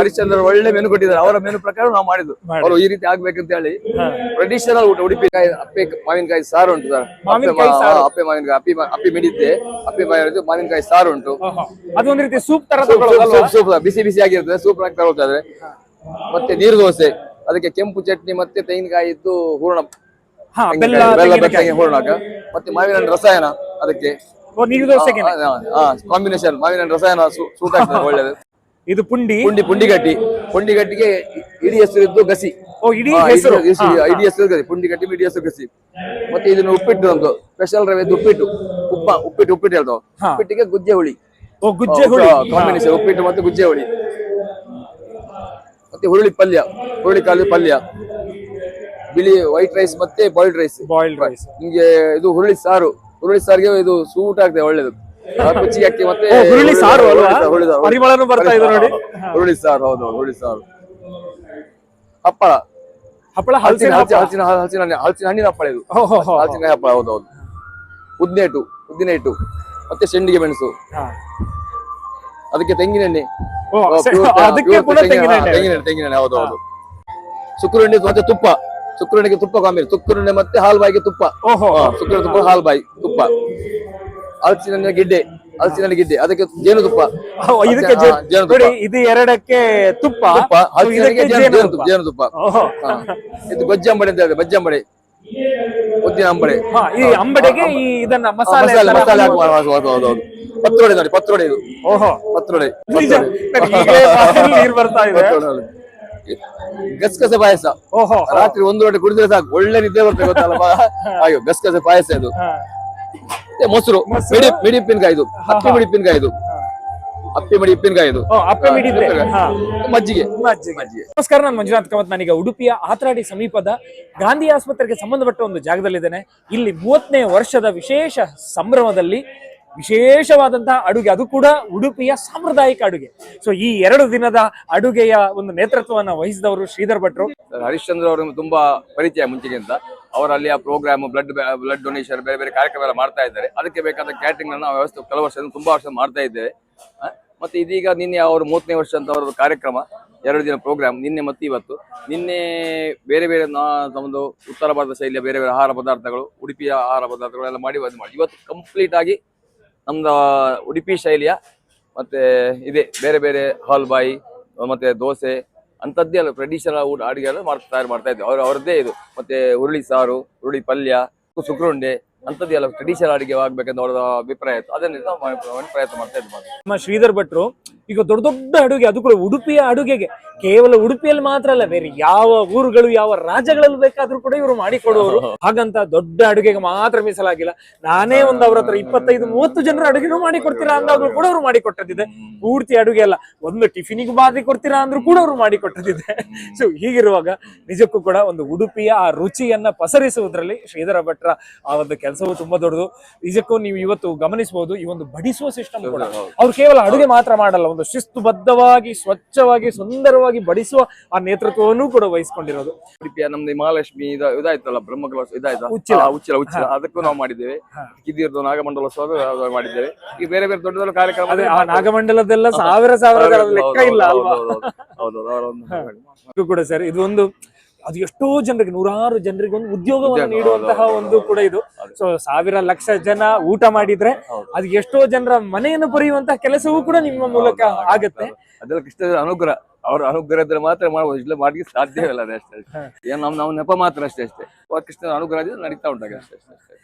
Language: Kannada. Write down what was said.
ಹರಿಶ್ಚಂದ್ರ ಒಳ್ಳೆ ಮೆನು ಕೊಟ್ಟಿದ್ದಾರೆ. ಅವರ ಮೆನು ಪ್ರಕಾರ ನಾವು ಮಾಡಿದ್ದು. ಅವರು ಈ ರೀತಿ ಆಗ್ಬೇಕಂತ ಹೇಳಿ ಟ್ರೆಡಿಷನಲ್ ಊಟ ಉಡುಪಿ ಕಾಯಿ ಅಪ್ಪೆ ಮಾವಿನಕಾಯಿ ಸಾರು ಉಂಟು ಸರ್. ಅಪ್ಪೆ ಮಾವಿನಕಾಯಿ ಅಪ್ಪಿ ಅಪ್ಪಿ ಮಿಡಿದ್ದೆ. ಅಪ್ಪಿ ಮಾವಿನ ಮಾವಿನಕಾಯಿ ಸಾರು ಉಂಟು. ಅದೊಂದು ರೀತಿ ಸೂಪ್ ತರ ಸೂಪ್ ಬಿಸಿ ಬಿಸಿ ಆಗಿರ್ತದೆ ಸೂಪ್ ಹಾಕಿ ತಗೊಳ್ತಾರೆ ಮತ್ತೆ ನೀರು ದೋಸೆ. ಅದಕ್ಕೆ ಕೆಂಪು ಚಟ್ನಿ ಮತ್ತೆ ತೆಂಗಿನಕಾಯಿ ಇದ್ದು ಹೂರ್ಣ ಬೆಲ್ಲ ಮತ್ತೆ ಮಾವಿನ ಹಣ್ಣು ರಸಾಯನ ಅದಕ್ಕೆ. ಕಾಂಬಿನೇಷನ್ ಮಾವಿನ ಹಣ್ಣು ರಸಾಯನ ಸೂಟ್ ಆಗ್ತದೆ ಒಳ್ಳೇದು. ಇದು ಪುಂಡಿ? ಪುಂಡಿ ಪುಂಡಿಗಟ್ಟಿ ಪುಂಡಿಗಟ್ಟಿಗೆ ಇಡಿ ಹೆಸರು ಇದ್ದು ಗಸಿ. ಓ ಇಡೀ ಹಾ, ಹೆಸರು? ಇಡೀ ಹೆಸರು- ಇಡೀ ಹೆಸರು ಗಸಿ ಪುಂಡಿಗಟ್ಟಿ ಇಡೀ ಹೆಸರು ಗಸಿ. ಮತ್ತೆ ಇದನ್ನ ಉಪ್ಪಿಟ್ಟು ಒಂದು ಸ್ಪೆಷಲ್ ರವೆದು ಉಪ್ಪಿಟ್ಟು. ಉಪ್ಪ ಉಪ್ಪಿಟ್ಟು ಉಪ್ಪಿಟ್ಟು ಹೇಳ್ತಾವ. ಹಾ. ಉಪ್ಪಿಟ್ಟಿಗೆ ಗುಜ್ಜೆ ಹುಳಿ ಓ ಗುಜ್ಜೆ ಹುಳಿ ಕಾಂಬಿನೇಷನ್ ಉಪ್ಪಿಟ್ಟು ಮತ್ತೆ ಗುಜ್ಜೆ ಹುಳಿ ಮತ್ತೆ ಹುರುಳಿ ಪಲ್ಯ ಹುರುಳಿ ಕಾಳು ಪಲ್ಯ. ಬಿಳಿ ವೈಟ್ ರೈಸ್ ಮತ್ತೆ ಬಾಯ್ಲ್ಡ್ ರೈಸ್ ಬಾಯ್ಲ್ಡ್ ರೈಸ್ ನಿಮ್ಗೆ ಇದು ಹುರುಳಿ ಸಾರು. ಹುರುಳಿ ಸಾರಿಗೆ ಇದು ಸೂಟ್ ಆಗ್ತದೆ ಒಳ್ಳೇದು. ಅಕ್ಕಿ ಮತ್ತೆ ಹುರುಳಿ ಸಾರು ಅಲ್ವಾ? ಹುರುಳಿ ಸಾರು, ಪರಿಮಳನೂ ಬರ್ತಾ ಇದೆ ನೋಡಿ. ಹುರುಳಿ ಸಾರು ಹೌದು ಹುರುಳಿ ಸಾರು ಹಪ್ಪಳ. ಹಪ್ಪಳ ಹಲಸಿನ ಹಲಸಿನ ಹಲಸಿನ ಹಲಸಿನ ಹಲಸಿನ ಹಣ್ಣಿ- ಹಲಸಿನ ಹಣ್ಣಿನ ಹಪ್ಪಳ ಇದು. ಹಲಸಿನ ಹಪ್ಪಳ ಹೌದು ಹೌದು. ಉದ್ದಿನ ಹಿಟ್ಟು ಉದ್ದಿನ ಹಿಟ್ಟು ಮತ್ತೆ ಶೆಂಡಿಗೆ ಮೆಣಸು. ಅದಕ್ಕೆ ತೆಂಗಿನ- ತೆಂಗಿನ ಎಣ್ಣೆ. ತೆಂಗಿನೆಣ್ಣೆ ತೆಂಗಿನೆಣ್ಣೆ ಹೌದು ಹೌದು. ಸುಕ್ಕುರುಂಡೆ ಮತ್ತೆ ತುಪ್ಪ. ಸುಕ್ಕುರುಂಡೆಗೆ ತುಪ್ಪ ಕಾಂಬಿನೇಷನ್. ಸುಕ್ಕುರುಂಡೆ ಮತ್ತೆ ಹಾಲ್ಬಾಯಿಗೆ ತುಪ್ಪ. ಸುಕ್ಕುರುಂಡೆ ತುಪ್ಪ ಹಾಲ್ಬಾಯಿ ತುಪ್ಪ. ಹಲಸಿನ ಗಿಡ್ಡೆ ಹಲಸಿನ ಗಿಡ್ಡೆ. ಅದಕ್ಕೆ ಜೇನುತುಪ್ಪ ಓ, ಇದಕ್ಕೆ ಹಾ, ಜೇನುತುಪ್ಪ. ನೋಡಿ ಇದು ಎರಡಕ್ಕೆ ತುಪ್ಪ. ತುಪ್ಪ ಹಲಸಿನಿಗೆ ಇದಕ್ಕೆ ಜೇನು- ಜೇನುತುಪ್ಪ. ಜೇನುತುಪ್ಪ ಜೇನುತುಪ್ಪ ಓಹೋ. ಹಾ. ಇದು ಗೊಜ್ಜಂಬಡೆ ಅಂತ ಹೇಳಿದ್ರೆ ಬಜ್ಜಂಬಡೆ ಉದ್ದಿನ ಅಂಬಡೆ. ಹಾ, ಈ ಅಂಬಡೆಗೆ ಈ ಇದನ್ನ ಆ, ಮಸಾಲೆ ಮಸಾಲೆ ಹಾಕುವುದು ಮಸಾಲೆ ಹಾಕುವ ಹೌದು ಹೌದು ಹೌದು ಹೌದು. ಪತ್ರೊಡೆ ನೋಡಿ ಪತ್ರೊಡೆ ಇದು. ಓಹೋ. ಪತ್ರೊಡೆ ನಿಜ. ಪತ್ರೊಡೆ. ನನಗೆ ಈಗಲೇ ಬಾಯಲ್ಲಿ ನೀರು ಬರ್ತಾ ಇದೆ. ಪತ್ರೊಡೆ ಗಸಗಸೆ ಪಾಯಸ. ಓಹೋ. ರಾತ್ರಿ ಒಂದು ಗಂಟೆ ಕುಡಿದ್ರೆ ಸಾಕು. ಒಳ್ಳೆ ನಿದ್ದೆ ಬರ್ತದೆ ಗೊತ್ತಲ್ಲ ಅಯ್ಯೋ ಗಸಗಸೆ ಪಾಯಸ ಇದು. ಹಾ. ಮತ್ತೆ ಮೊಸರು. ಮಿಡಿ ಮಿಡಿ ಉಪ್ಪಿನಕಾಯಿ ಇದು. ಅಪ್ಪಿ ಮಿಡಿ ಉಪ್ಪಿನಕಾಯಿ ಇದು. ಅಪ್ಪಿ ಮಿಡಿ ಉಪ್ಪಿನಕಾಯಿ ಇದು. ಅಪ್ಪೆ. ಮಜ್ಜಿಗೆ. ಮಜ್ಜಿಗೆ. ಮಜ್ಜಿಗೆ. ನಮಸ್ಕಾರ ನಾನು ಮಂಜುನಾಥ್ ಕಾಮತ್. ನಾನೀಗ ಉಡುಪಿಯ ಆತ್ರಾಡಿ ಸಮೀಪದ ಗಾಂಧಿ ಆಸ್ಪತ್ರೆಗೆ ಸಂಬಂಧಪಟ್ಟ ಒಂದು ಜಾಗದಲ್ಲಿದ್ದೇನೆ. ಇಲ್ಲಿ ಮೂವತ್ತನೇ ವರ್ಷದ ವಿಶೇಷ ಸಂಭ್ರಮದಲ್ಲಿ ವಿಶೇಷವಾದಂತಹ ಅಡುಗೆ. ಅದು ಕೂಡ ಉಡುಪಿಯ ಸಾಂಪ್ರದಾಯಿಕ ಅಡುಗೆ. ಸೊ ಈ ಎರಡು ದಿನದ ಅಡುಗೆಯ ಒಂದು ನೇತೃತ್ವವನ್ನು ವಹಿಸಿದವರು ಶ್ರೀಧರ್ ಭಟ್ರು. ಹರಿಶ್ಚಂದ್ರ ಅವರು ತುಂಬಾ ಪರಿಚಯ ಮುಂಚೆಗಿಂತ. ಅವರು ಅಲ್ಲಿ ಆ ಪ್ರೋಗ್ರಾಮ್ ಬ್ಲಡ್ ಬ್ಲಡ್ ಡೊನೇಷನ್ ಬೇರೆ ಬೇರೆ ಕಾರ್ಯಕ್ರಮ ಎಲ್ಲ ಮಾಡ್ತಾ ಇದ್ದಾರೆ. ಅದಕ್ಕೆ ಬೇಕಾದ ಕ್ಯಾಟ್ರಿಂಗ್ ನಾವು ವ್ಯವಸ್ಥೆ ಕೆಲವು ವರ್ಷ ತುಂಬಾ ವರ್ಷ ಮಾಡ್ತಾ ಇದ್ದೇವೆ. ಮತ್ತೆ ಇದೀಗ ನಿನ್ನೆ ಅವರು ಮೂವತ್ತನೇ ವರ್ಷ ಅಂತ ಅವರ ಕಾರ್ಯಕ್ರಮ, ಎರಡು ದಿನ ಪ್ರೋಗ್ರಾಮ್ ನಿನ್ನೆ ಮತ್ತು ಇವತ್ತು. ನಿನ್ನೆ ಬೇರೆ ಬೇರೆ ನಾ ನಮ್ಮದು ಉತ್ತರ ಭಾರತ ಶೈಲಿಯ ಬೇರೆ ಬೇರೆ ಆಹಾರ ಪದಾರ್ಥಗಳು, ಉಡುಪಿಯ ಆಹಾರ ಪದಾರ್ಥಗಳೆಲ್ಲ ಮಾಡಿ ಅದು ಮಾಡಿ. ಇವತ್ತು ಕಂಪ್ಲೀಟ್ ಆಗಿ ನಮ್ದು ಉಡುಪಿ ಶೈಲಿಯ ಮತ್ತೆ ಇದೆ. ಬೇರೆ ಬೇರೆ ಹಾಲ್ಬಾಯಿ, ಮತ್ತೆ ದೋಸೆ ಅಂಥದ್ದೇ ಅಲ್ಲ ಟ್ರೆಡಿಷನಲ್ ಊಟ, ಅಡುಗೆ ಎಲ್ಲ ಮಾಡ್ತಾ, ತಯಾರು ಮಾಡ್ತಾ ಇದ್ದೆ ಅವ್ರು, ಅವ್ರದ್ದೇ ಇದು. ಮತ್ತೆ ಹುರುಳಿ ಸಾರು, ಹುರುಳಿ ಪಲ್ಯ ಸುಕ್ರುಂಡೆ ಅಂಥದ್ದು ಎಲ್ಲ ಟ್ರೆಡಿಷನಲ್ ಅಡುಗೆ ಆಗ್ಬೇಕಂತ ಅವರ ಅಭಿಪ್ರಾಯ ಇತ್ತು. ಅದನ್ನೆಲ್ಲ ಪ್ರಯತ್ನ ಮಾಡ್ತಾ ಇದ್ವಿ ನಮ್ಮ ಶ್ರೀಧರ್ ಭಟ್ರು ಈಗ ದೊಡ್ಡ ದೊಡ್ಡ ಅಡುಗೆ ಅದು ಕೂಡ ಉಡುಪಿಯ ಅಡುಗೆಗೆ. ಕೇವಲ ಉಡುಪಿಯಲ್ಲಿ ಮಾತ್ರ ಅಲ್ಲ ಬೇರೆ ಯಾವ ಊರುಗಳು ಯಾವ ರಾಜ್ಯಗಳಲ್ಲಿ ಬೇಕಾದ್ರೂ ಕೂಡ ಇವರು ಮಾಡಿಕೊಡುವವರು. ಹಾಗಂತ ದೊಡ್ಡ ಅಡುಗೆಗೆ ಮಾತ್ರ ಮೀಸಲಾಗಿಲ್ಲ. ನಾನೇ ಒಂದು ಅವ್ರ ಹತ್ರ ಇಪ್ಪತ್ತೈದು ಮೂವತ್ತು ಜನರ ಅಡುಗೆನೂ ಮಾಡಿ ಕೊಡ್ತೀರಾ ಅಂದಾಗ್ಲೂ ಕೂಡ ಅವ್ರು ಮಾಡಿ ಕೊಟ್ಟದಿದೆ ಪೂರ್ತಿ ಅಡುಗೆ ಅಲ್ಲ ಒಂದು ಟಿಫಿನಿಗೆ ಬಾರಿ ಕೊಡ್ತೀರಾ ಅಂದ್ರೂ ಕೂಡ ಅವ್ರು ಮಾಡಿ ಕೊಟ್ಟದಿದೆ ಸೊ ಹೀಗಿರುವಾಗ ನಿಜಕ್ಕೂ ಕೂಡ ಒಂದು ಉಡುಪಿಯ ಆ ರುಚಿಯನ್ನ ಪಸರಿಸುವುದರಲ್ಲಿ ಶ್ರೀಧರ ಭಟ್ರ ಆ ಒಂದು ಕೆಲಸವು ತುಂಬಾ ದೊಡ್ಡದು. ನಿಜಕ್ಕೂ ನೀವು ಇವತ್ತು ಗಮನಿಸಬಹುದು ಈ ಒಂದು ಬಡಿಸುವ ಸಿಸ್ಟಮ್ ಕೂಡ. ಅವ್ರು ಕೇವಲ ಅಡುಗೆ ಮಾತ್ರ ಮಾಡಲ್ಲ ಒಂದು ಶಿಸ್ತುಬದ್ಧವಾಗಿ ಸ್ವಚ್ಛವಾಗಿ ಸುಂದರವಾಗಿ ಬಡಿಸುವ ಆ ನೇತೃತ್ವವನ್ನು ಕೂಡ ವಹಿಸಿಕೊಂಡಿರೋದು. ಉಡುಪಿಯ ನಮ್ದು ಮಹಾಲಕ್ಷ್ಮಿ ಇದು ಇದಾಯ್ತಲ್ಲ ಬ್ರಹ್ಮಕಲಶ ಇದಾಯ್ತಾ ಉಚ್ಚಿಲ. ಉಚ್ಚಿಲ ಉಚ್ಚಿಲ. ಅದಕ್ಕೂ ನಾವು ಮಾಡಿದ್ದೇವೆ. ಕಿದಿಯರ್ದು ನಾಗಮಂಡಲ ಮಾಡಿದ್ದೇವೆ. ಈ ಬೇರೆ ಬೇರೆ ದೊಡ್ಡ ದೊಡ್ಡ ಕಾರ್ಯಕ್ರಮ ನಾಗಮಂಡಲದೆಲ್ಲ ಸಾವಿರ ಸಾವಿರ ಲೆಕ್ಕ ಇಲ್ಲ ಕೂಡ ಸರ್. ಇದು ಒಂದು ಅದು ಎಷ್ಟೋ ಜನರಿಗೆ ನೂರಾರು ಜನರಿಗೆ ಒಂದು ಉದ್ಯೋಗವನ್ನು ಉದ್ಯೋಗ, ನೀಡುವಂತಹ ಒಂದು ಕೂಡ ಇದು. ಸೊ ಸಾವಿರ ಲಕ್ಷ ಜನ ಊಟ ಮಾಡಿದ್ರೆ. ಅದು ಎಷ್ಟೋ ಜನರ ಮನೆಯನ್ನು ಪೊರೆಯುವಂತಹ ಕೆಲಸವೂ ಕೂಡ ನಿಮ್ಮ ಮೂಲಕ ಆಗತ್ತೆ. ಅದೆಲ್ಲ ಕೃಷ್ಣದ ಅನುಗ್ರಹ. ಅವ್ರ ಅನುಗ್ರಹ ಇದ್ರೆ ಮಾತ್ರ ಮಾಡ್ಬೋದು ಇಲ್ಲ ಮಾಡ್ಲಿಕ್ಕೆ ಸಾಧ್ಯವಿಲ್ಲ ಅದೇ ಅಷ್ಟೇ ಅಷ್ಟೇ. ಏನು ನಾವು ನಾವು ನೆಪ ಮಾತ್ರ ಅಷ್ಟೇ ಅಷ್ಟೇ. ಕೃಷ್ಣನ ಅನುಗ್ರಹ ನಡೀತಾ ಉಂಟಾಗ ಅಷ್ಟೇ ಅಷ್ಟೇ.